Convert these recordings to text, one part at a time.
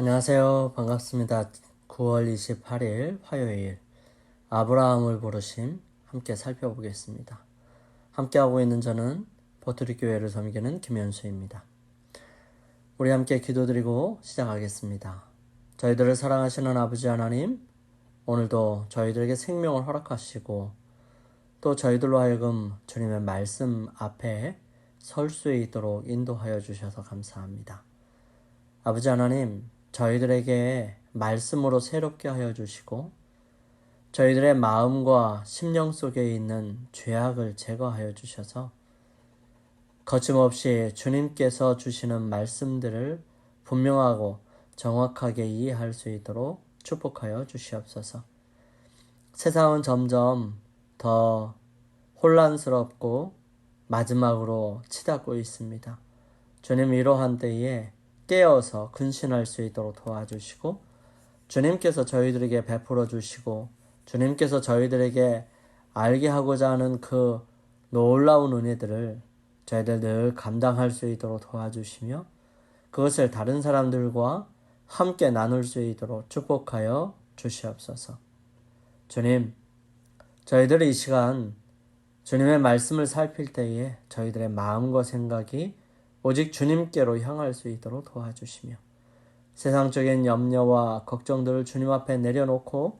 안녕하세요. 반갑습니다. 9월 28일 화요일 아브라함을 부르심 함께 살펴보겠습니다. 함께 하고 있는 저는 버트리 교회를 섬기는 김현수입니다. 우리 함께 기도드리고 시작하겠습니다. 저희들을 사랑하시는 아버지 하나님, 오늘도 저희들에게 생명을 허락하시고 또 저희들로 하여금 주님의 말씀 앞에 설 수 있도록 인도하여 주셔서 감사합니다. 아버지 하나님, 저희들에게 말씀으로 새롭게 하여 주시고 저희들의 마음과 심령 속에 있는 죄악을 제거하여 주셔서 거침없이 주님께서 주시는 말씀들을 분명하고 정확하게 이해할 수 있도록 축복하여 주시옵소서. 세상은 점점 더 혼란스럽고 마지막으로 치닫고 있습니다. 주님 이러한 때에 깨어서 근신할 수 있도록 도와주시고 주님께서 저희들에게 베풀어 주시고 주님께서 저희들에게 알게 하고자 하는 그 놀라운 은혜들을 저희들 늘 감당할 수 있도록 도와주시며 그것을 다른 사람들과 함께 나눌 수 있도록 축복하여 주시옵소서. 주님, 저희들이 이 시간 주님의 말씀을 살필 때에 저희들의 마음과 생각이 오직 주님께로 향할 수 있도록 도와주시며 세상적인 염려와 걱정들을 주님 앞에 내려놓고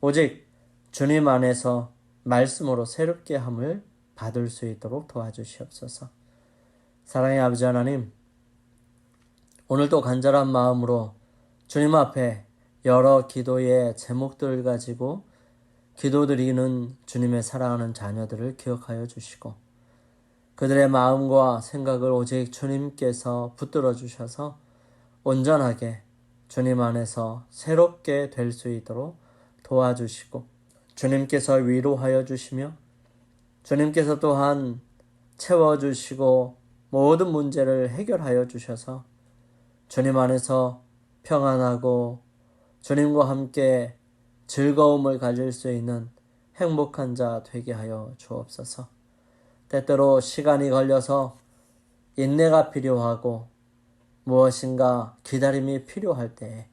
오직 주님 안에서 말씀으로 새롭게 함을 받을 수 있도록 도와주시옵소서. 사랑의 아버지 하나님, 오늘도 간절한 마음으로 주님 앞에 여러 기도의 제목들을 가지고 기도드리는 주님의 사랑하는 자녀들을 기억하여 주시고 그들의 마음과 생각을 오직 주님께서 붙들어 주셔서 온전하게 주님 안에서 새롭게 될 수 있도록 도와주시고 주님께서 위로하여 주시며 주님께서 또한 채워주시고 모든 문제를 해결하여 주셔서 주님 안에서 평안하고 주님과 함께 즐거움을 가질 수 있는 행복한 자 되게 하여 주옵소서. 때때로 시간이 걸려서 인내가 필요하고 무엇인가 기다림이 필요할 때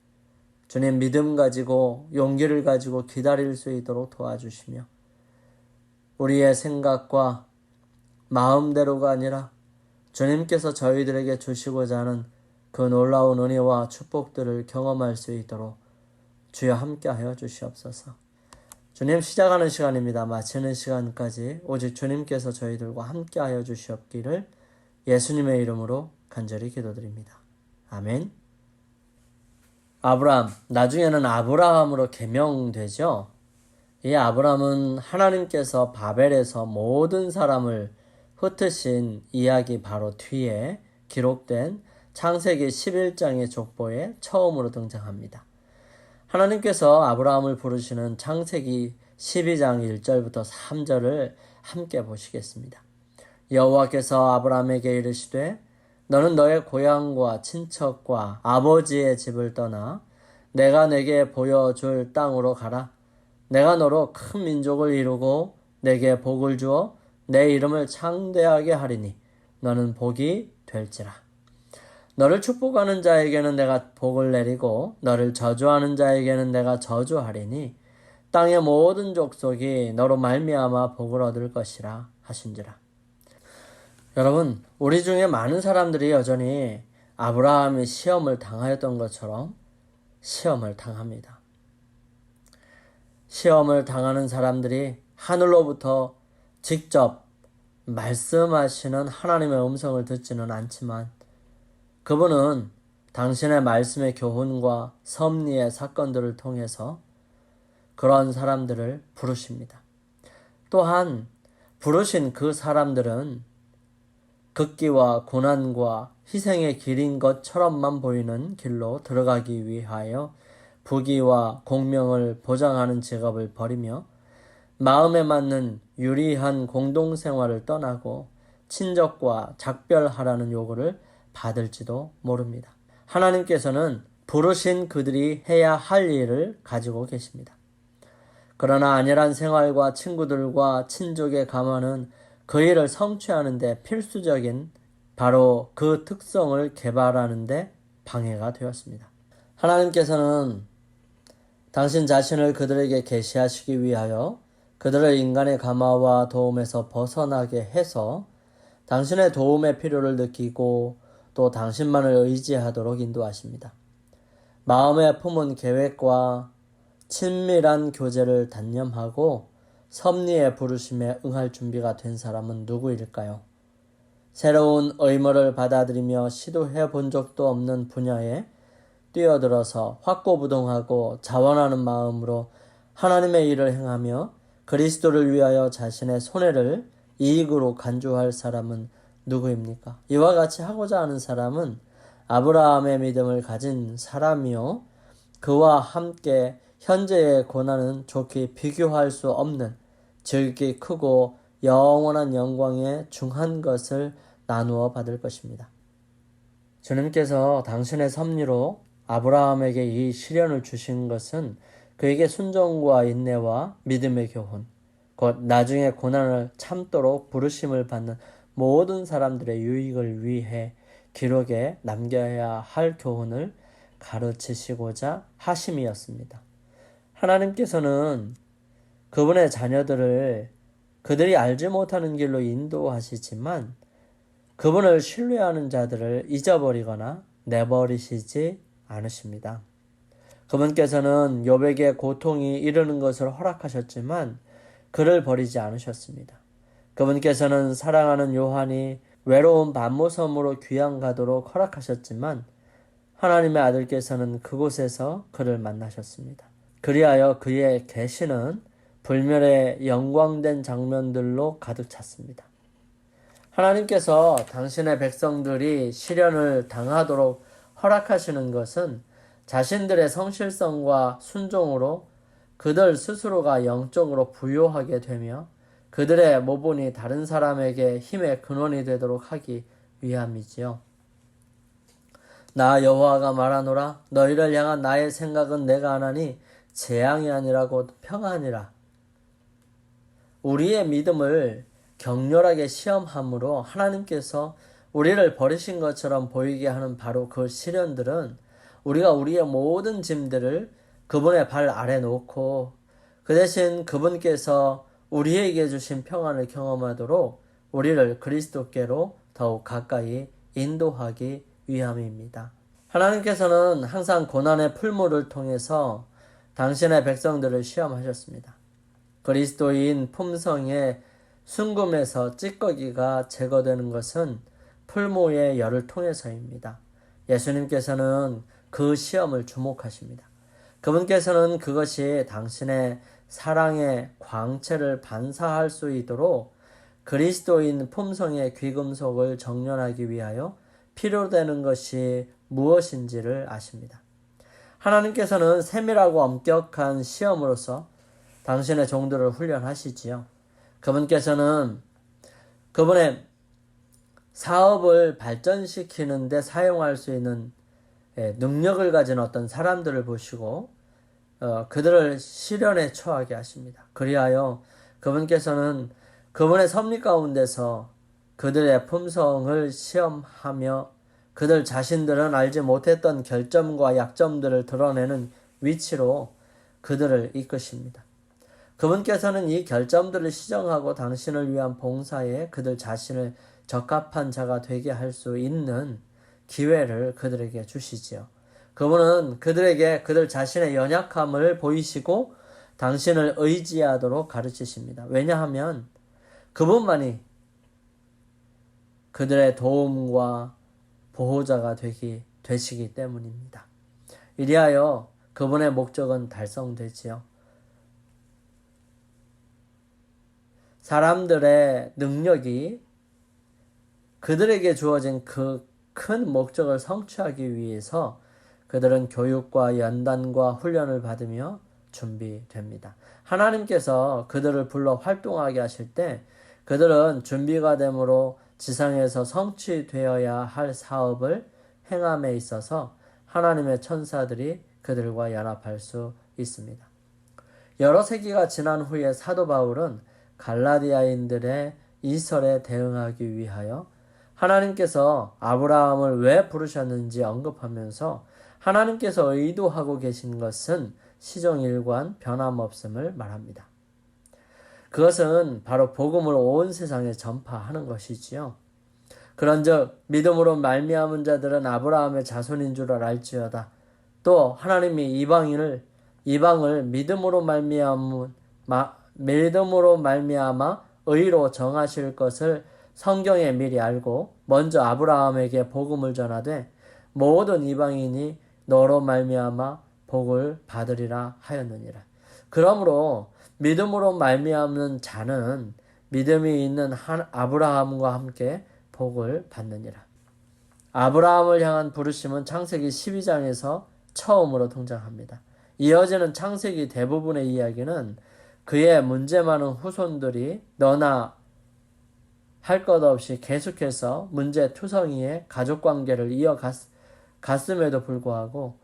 주님 믿음 가지고 용기를 가지고 기다릴 수 있도록 도와주시며 우리의 생각과 마음대로가 아니라 주님께서 저희들에게 주시고자 하는 그 놀라운 은혜와 축복들을 경험할 수 있도록 주여 함께하여 주시옵소서. 주님 시작하는 시간입니다. 마치는 시간까지 오직 주님께서 저희들과 함께하여 주시옵기를 예수님의 이름으로 간절히 기도드립니다. 아멘. 아브라함 나중에는 아브라함으로 개명되죠. 이 아브라함은 하나님께서 바벨에서 모든 사람을 흩으신 이야기 바로 뒤에 기록된 창세기 11장의 족보에 처음으로 등장합니다. 하나님께서 아브라함을 부르시는 창세기 12장 1절부터 3절을 함께 보시겠습니다. 여호와께서 아브라함에게 이르시되 너는 너의 고향과 친척과 아버지의 집을 떠나 내가 내게 보여줄 땅으로 가라. 내가 너로 큰 민족을 이루고 내게 복을 주어 내 이름을 창대하게 하리니 너는 복이 될지라. 너를 축복하는 자에게는 내가 복을 내리고 너를 저주하는 자에게는 내가 저주하리니 땅의 모든 족속이 너로 말미암아 복을 얻을 것이라 하신지라. 여러분, 우리 중에 많은 사람들이 여전히 아브라함이 시험을 당하였던 것처럼 시험을 당합니다. 시험을 당하는 사람들이 하늘로부터 직접 말씀하시는 하나님의 음성을 듣지는 않지만 그분은 당신의 말씀의 교훈과 섭리의 사건들을 통해서 그런 사람들을 부르십니다. 또한 부르신 그 사람들은 극기와 고난과 희생의 길인 것처럼만 보이는 길로 들어가기 위하여 부귀와 공명을 보장하는 직업을 버리며 마음에 맞는 유리한 공동생활을 떠나고 친족과 작별하라는 요구를 받을지도 모릅니다. 하나님께서는 부르신 그들이 해야 할 일을 가지고 계십니다. 그러나 안일한 생활과 친구들과 친족의 감화는 그 일을 성취하는데 필수적인 바로 그 특성을 개발하는데 방해가 되었습니다. 하나님께서는 당신 자신을 그들에게 계시하시기 위하여 그들을 인간의 가마와 도움에서 벗어나게 해서 당신의 도움의 필요를 느끼고 또 당신만을 의지하도록 인도하십니다. 마음에 품은 계획과 친밀한 교제를 단념하고 섭리의 부르심에 응할 준비가 된 사람은 누구일까요? 새로운 의무를 받아들이며 시도해 본 적도 없는 분야에 뛰어들어서 확고부동하고 자원하는 마음으로 하나님의 일을 행하며 그리스도를 위하여 자신의 손해를 이익으로 간주할 사람은 누구입니까? 이와 같이 하고자 하는 사람은 아브라함의 믿음을 가진 사람이요. 그와 함께 현재의 고난은 좋게 비교할 수 없는 즐기 크고 영원한 영광에 중한 것을 나누어 받을 것입니다. 주님께서 당신의 섭리로 아브라함에게 이 시련을 주신 것은 그에게 순종과 인내와 믿음의 교훈, 곧 나중에 고난을 참도록 부르심을 받는 모든 사람들의 유익을 위해 기록에 남겨야 할 교훈을 가르치시고자 하심이었습니다. 하나님께서는 그분의 자녀들을 그들이 알지 못하는 길로 인도하시지만 그분을 신뢰하는 자들을 잊어버리거나 내버리시지 않으십니다. 그분께서는 요백의 고통이 이르는 것을 허락하셨지만 그를 버리지 않으셨습니다. 그분께서는 사랑하는 요한이 외로운 반모섬으로 귀양 가도록 허락하셨지만 하나님의 아들께서는 그곳에서 그를 만나셨습니다. 그리하여 그의 계시는 불멸의 영광된 장면들로 가득 찼습니다. 하나님께서 당신의 백성들이 시련을 당하도록 허락하시는 것은 자신들의 성실성과 순종으로 그들 스스로가 영적으로 부요하게 되며 그들의 모본이 다른 사람에게 힘의 근원이 되도록 하기 위함이지요. 나 여호와가 말하노라 너희를 향한 나의 생각은 내가 하나니 재앙이 아니라고 평안이라. 우리의 믿음을 격렬하게 시험함으로 하나님께서 우리를 버리신 것처럼 보이게 하는 바로 그 시련들은 우리가 우리의 모든 짐들을 그분의 발 아래 놓고 그 대신 그분께서 우리에게 주신 평안을 경험하도록 우리를 그리스도께로 더욱 가까이 인도하기 위함입니다. 하나님께서는 항상 고난의 풀물을 통해서 당신의 백성들을 시험하셨습니다. 그리스도인 품성의 순금에서 찌꺼기가 제거되는 것은 풀모의 열을 통해서입니다. 예수님께서는 그 시험을 주목하십니다. 그분께서는 그것이 당신의 사랑의 광채를 반사할 수 있도록 그리스도인 품성의 귀금속을 정련하기 위하여 필요되는 것이 무엇인지를 아십니다. 하나님께서는 세밀하고 엄격한 시험으로서 당신의 종들을 훈련하시지요. 그분께서는 그분의 사업을 발전시키는데 사용할 수 있는 예, 능력을 가진 어떤 사람들을 보시고 어, 그들을 시련에 처하게 하십니다. 그리하여 그분께서는 그분의 섭리 가운데서 그들의 품성을 시험하며 그들 자신들은 알지 못했던 결점과 약점들을 드러내는 위치로 그들을 이끄십니다. 그분께서는 이 결점들을 시정하고 당신을 위한 봉사에 그들 자신을 적합한 자가 되게 할 수 있는 기회를 그들에게 주시지요. 그분은 그들에게 그들 자신의 연약함을 보이시고 당신을 의지하도록 가르치십니다. 왜냐하면 그분만이 그들의 도움과 보호자가 되기, 되시기 때문입니다. 이리하여 그분의 목적은 달성되지요. 사람들의 능력이 그들에게 주어진 그 큰 목적을 성취하기 위해서 그들은 교육과 연단과 훈련을 받으며 준비됩니다. 하나님께서 그들을 불러 활동하게 하실 때 그들은 준비가 되므로 지상에서 성취되어야 할 사업을 행함에 있어서 하나님의 천사들이 그들과 연합할 수 있습니다. 여러 세기가 지난 후에 사도 바울은 갈라디아인들의 이설에 대응하기 위하여 하나님께서 아브라함을 왜 부르셨는지 언급하면서 하나님께서 의도하고 계신 것은 시종일관 변함없음을 말합니다. 그것은 바로 복음을 온 세상에 전파하는 것이지요. 그런즉 믿음으로 말미암은 자들은 아브라함의 자손인 줄 알지어다. 또 하나님이 이방인을 이방을 믿음으로 말미암은 믿음으로 말미암아 의로 정하실 것을 성경에 미리 알고 먼저 아브라함에게 복음을 전하되 모든 이방인이 너로 말미암아 복을 받으리라 하였느니라. 그러므로 믿음으로 말미암는 자는 믿음이 있는 한 아브라함과 함께 복을 받느니라. 아브라함을 향한 부르심은 창세기 12장에서 처음으로 등장합니다. 이어지는 창세기 대부분의 이야기는 그의 문제 많은 후손들이 너나 할 것 없이 계속해서 문제 투성이의 가족 관계를 이어갔 음에도 불구하고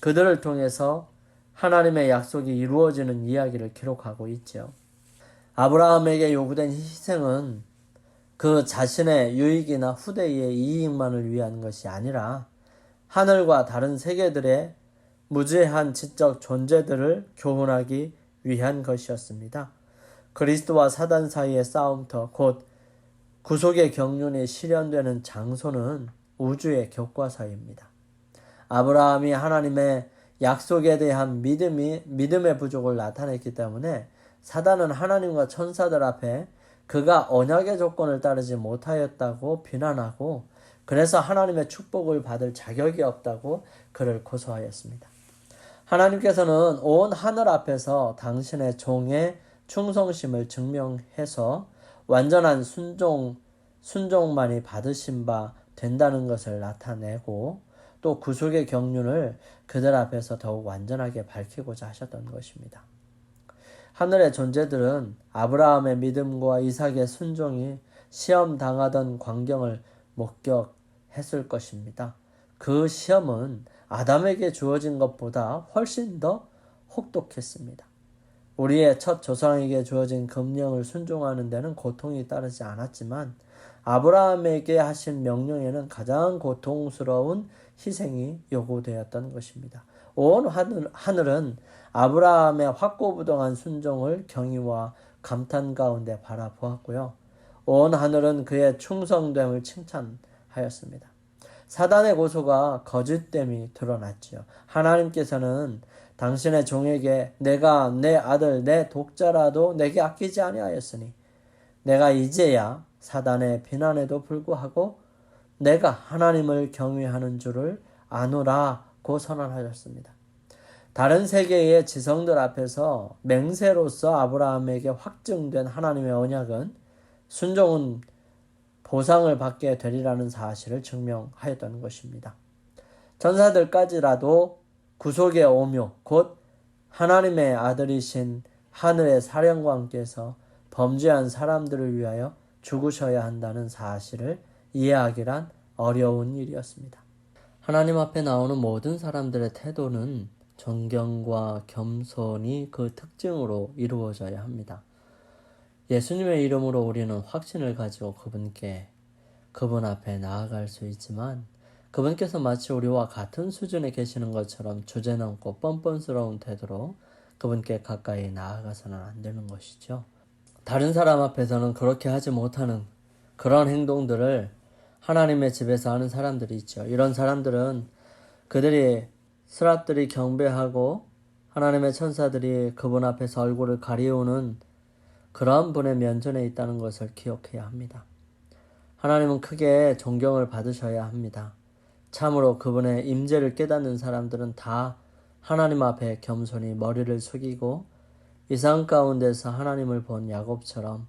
그들을 통해서 하나님의 약속이 이루어지는 이야기를 기록하고 있죠. 아브라함에게 요구된 희생은 그 자신의 유익이나 후대의 이익만을 위한 것이 아니라 하늘과 다른 세계들의 무죄한 지적 존재들을 교훈하기 위한 것이었습니다. 그리스도와 사단 사이의 싸움터 곧 구속의 경륜이 실현되는 장소는 우주의 교과서입니다. 아브라함이 하나님의 약속에 대한 믿음이 믿음의 부족을 나타냈기 때문에 사단은 하나님과 천사들 앞에 그가 언약의 조건을 따르지 못하였다고 비난하고 그래서 하나님의 축복을 받을 자격이 없다고 그를 고소하였습니다. 하나님께서는 온 하늘 앞에서 당신의 종의 충성심을 증명해서 완전한 순종, 순종만이 받으신 바 된다는 것을 나타내고 또 구속의 경륜을 그들 앞에서 더욱 완전하게 밝히고자 하셨던 것입니다. 하늘의 존재들은 아브라함의 믿음과 이삭의 순종이 시험 당하던 광경을 목격했을 것입니다. 그 시험은 아담에게 주어진 것보다 훨씬 더 혹독했습니다. 우리의 첫 조상에게 주어진 금령을 순종하는 데는 고통이 따르지 않았지만 아브라함에게 하신 명령에는 가장 고통스러운 희생이 요구되었던 것입니다. 온 하늘, 하늘은 아브라함의 확고부동한 순종을 경의와 감탄 가운데 바라보았고요. 온 하늘은 그의 충성됨을 칭찬하였습니다. 사단의 고소가 거짓됨이 드러났지요. 하나님께서는 당신의 종에게 내가 내 아들 내 독자라도 내게 아끼지 아니하였으니 내가 이제야 사단의 비난에도 불구하고 내가 하나님을 경외하는 줄을 아노라고 선언하셨습니다. 다른 세계의 지성들 앞에서 맹세로서 아브라함에게 확증된 하나님의 언약은 순종은 보상을 받게 되리라는 사실을 증명하였던 것입니다. 전사들까지라도 구속의 오묘, 곧 하나님의 아들이신 하늘의 사령관께서 범죄한 사람들을 위하여 죽으셔야 한다는 사실을 이해하기란 어려운 일이었습니다. 하나님 앞에 나오는 모든 사람들의 태도는 존경과 겸손이 그 특징으로 이루어져야 합니다. 예수님의 이름으로 우리는 확신을 가지고 그분께 그분 앞에 나아갈 수 있지만 그분께서 마치 우리와 같은 수준에 계시는 것처럼 주제넘고 뻔뻔스러운 태도로 그분께 가까이 나아가서는 안 되는 것이죠. 다른 사람 앞에서는 그렇게 하지 못하는 그런 행동들을 하나님의 집에서 하는 사람들이 있죠. 이런 사람들은 그들이 스랍들이 경배하고 하나님의 천사들이 그분 앞에서 얼굴을 가리우는 그러한 분의 면전에 있다는 것을 기억해야 합니다. 하나님은 크게 존경을 받으셔야 합니다. 참으로 그분의 임재를 깨닫는 사람들은 다 하나님 앞에 겸손히 머리를 숙이고 이상 가운데서 하나님을 본 야곱처럼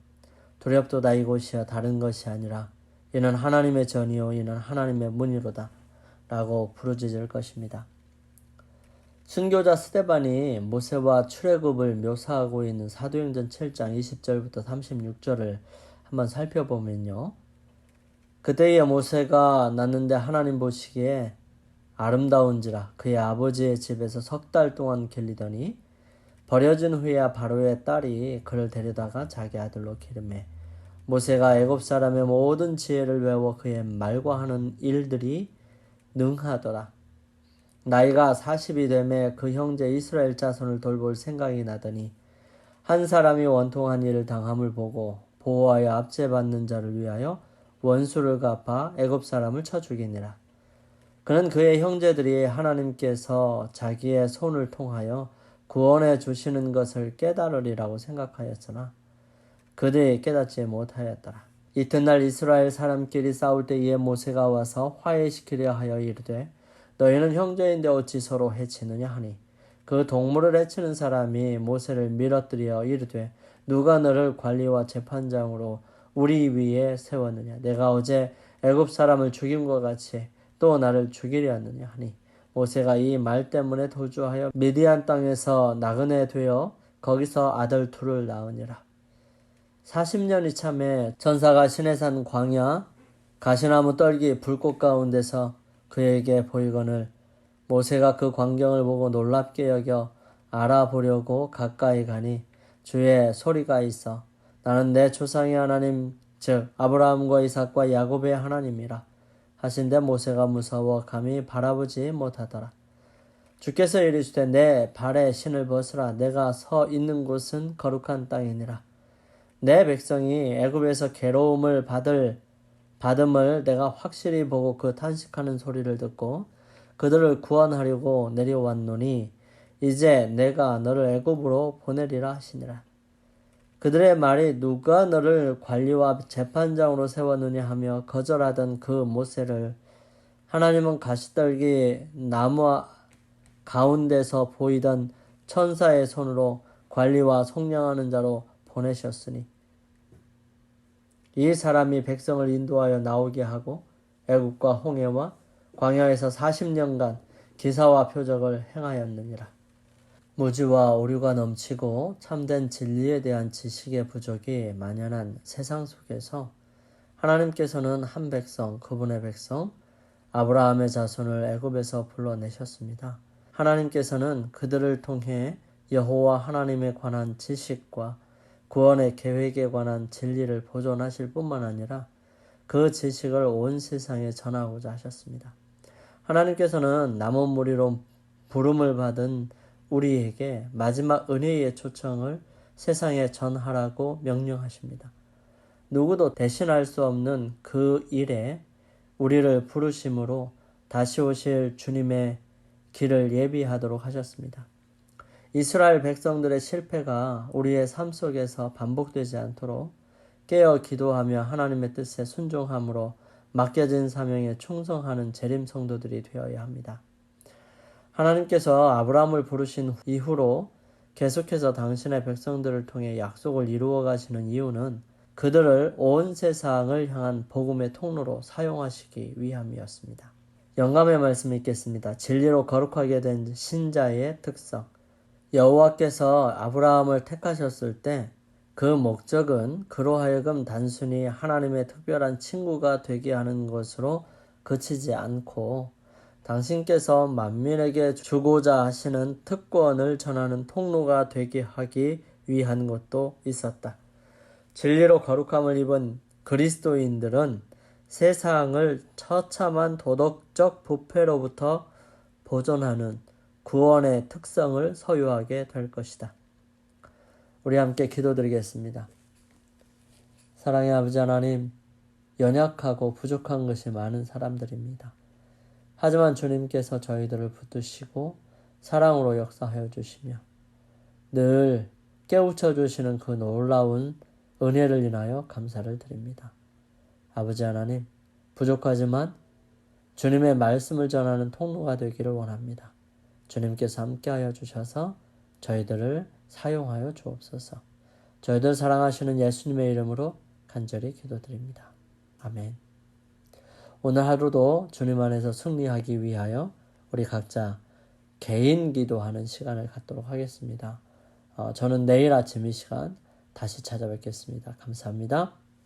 두렵도다 이곳이야 다른 것이 아니라 이는 하나님의 전이요 이는 하나님의 문이로다 라고 부르짖을 것입니다. 순교자 스테반이 모세와 출애굽을 묘사하고 있는 사도행전 7장 20절부터 36절을 한번 살펴보면요. 그때의 모세가 났는데 하나님 보시기에 아름다운지라 그의 아버지의 집에서 석 달 동안 길리더니 버려진 후에야 바로의 딸이 그를 데려다가 자기 아들로 기름해 모세가 애굽 사람의 모든 지혜를 외워 그의 말과 하는 일들이 능하더라. 나이가 40이 되매 그 형제 이스라엘 자손을 돌볼 생각이 나더니 한 사람이 원통한 일을 당함을 보고 보호하여 압제받는 자를 위하여 원수를 갚아 애굽 사람을 쳐 죽이니라. 그는 그의 형제들이 하나님께서 자기의 손을 통하여 구원해 주시는 것을 깨달으리라고 생각하였으나 그들이 깨닫지 못하였더라. 이튿날 이스라엘 사람끼리 싸울 때에 모세가 와서 화해시키려 하여 이르되 너희는 형제인데 어찌 서로 해치느냐 하니? 그 동물을 해치는 사람이 모세를 밀어뜨려 이르되 누가 너를 관리와 재판장으로 우리 위에 세웠느냐? 내가 어제 애굽 사람을 죽임과 같이 또 나를 죽이려 하느냐 하니 모세가 이 말 때문에 도주하여 미디안 땅에서 나그네 되어 거기서 아들 둘을 낳으니라. 40년이 참에 전사가 시내산 광야 가시나무 떨기 불꽃 가운데서 그에게 보이거늘 모세가 그 광경을 보고 놀랍게 여겨 알아보려고 가까이 가니 주의 소리가 있어 나는 내 조상의 하나님 즉 아브라함과 이삭과 야곱의 하나님이라 하신데 모세가 무서워 감히 바라보지 못하더라. 주께서 이르시되 내 발에 신을 벗으라. 내가 서 있는 곳은 거룩한 땅이니라. 내 백성이 애굽에서 괴로움을 받을 받음을 내가 확실히 보고 그 탄식하는 소리를 듣고 그들을 구원하려고 내려왔노니 이제 내가 너를 애굽으로 보내리라 하시니라. 그들의 말이 누가 너를 관리와 재판장으로 세웠느냐 하며 거절하던 그 모세를 하나님은 가시떨기 나무 가운데서 보이던 천사의 손으로 관리와 속량하는 자로 보내셨으니 이 사람이 백성을 인도하여 나오게 하고 애국과 홍해와 광야에서 40년간 기사와 표적을 행하였느니라. 무지와 오류가 넘치고 참된 진리에 대한 지식의 부족이 만연한 세상 속에서 하나님께서는 한 백성, 그분의 백성, 아브라함의 자손을 애굽에서 불러내셨습니다. 하나님께서는 그들을 통해 여호와 하나님에 관한 지식과 구원의 계획에 관한 진리를 보존하실 뿐만 아니라 그 지식을 온 세상에 전하고자 하셨습니다. 하나님께서는 남은 무리로 부름을 받은 우리에게 마지막 은혜의 초청을 세상에 전하라고 명령하십니다. 누구도 대신할 수 없는 그 일에 우리를 부르심으로 다시 오실 주님의 길을 예비하도록 하셨습니다. 이스라엘 백성들의 실패가 우리의 삶 속에서 반복되지 않도록 깨어 기도하며 하나님의 뜻에 순종함으로 맡겨진 사명에 충성하는 재림 성도들이 되어야 합니다. 하나님께서 아브라함을 부르신 이후로 계속해서 당신의 백성들을 통해 약속을 이루어 가시는 이유는 그들을 온 세상을 향한 복음의 통로로 사용하시기 위함이었습니다. 영감의 말씀 읽겠습니다. 진리로 거룩하게 된 신자의 특성. 여호와께서 아브라함을 택하셨을 때 그 목적은 그로 하여금 단순히 하나님의 특별한 친구가 되게 하는 것으로 그치지 않고 당신께서 만민에게 주고자 하시는 특권을 전하는 통로가 되게 하기 위한 것도 있었다. 진리로 거룩함을 입은 그리스도인들은 세상을 처참한 도덕적 부패로부터 보존하는 구원의 특성을 소유하게 될 것이다. 우리 함께 기도드리겠습니다. 사랑의 아버지 하나님, 연약하고 부족한 것이 많은 사람들입니다. 하지만 주님께서 저희들을 붙드시고 사랑으로 역사하여 주시며 늘 깨우쳐 주시는 그 놀라운 은혜를 인하여 감사를 드립니다. 아버지 하나님, 부족하지만 주님의 말씀을 전하는 통로가 되기를 원합니다. 주님께서 함께하여 주셔서 저희들을 사용하여 주옵소서. 저희들 사랑하시는 예수님의 이름으로 간절히 기도드립니다. 아멘. 오늘 하루도 주님 안에서 승리하기 위하여 우리 각자 개인 기도하는 시간을 갖도록 하겠습니다. 어, 저는 내일 아침 이 시간 다시 찾아뵙겠습니다. 감사합니다.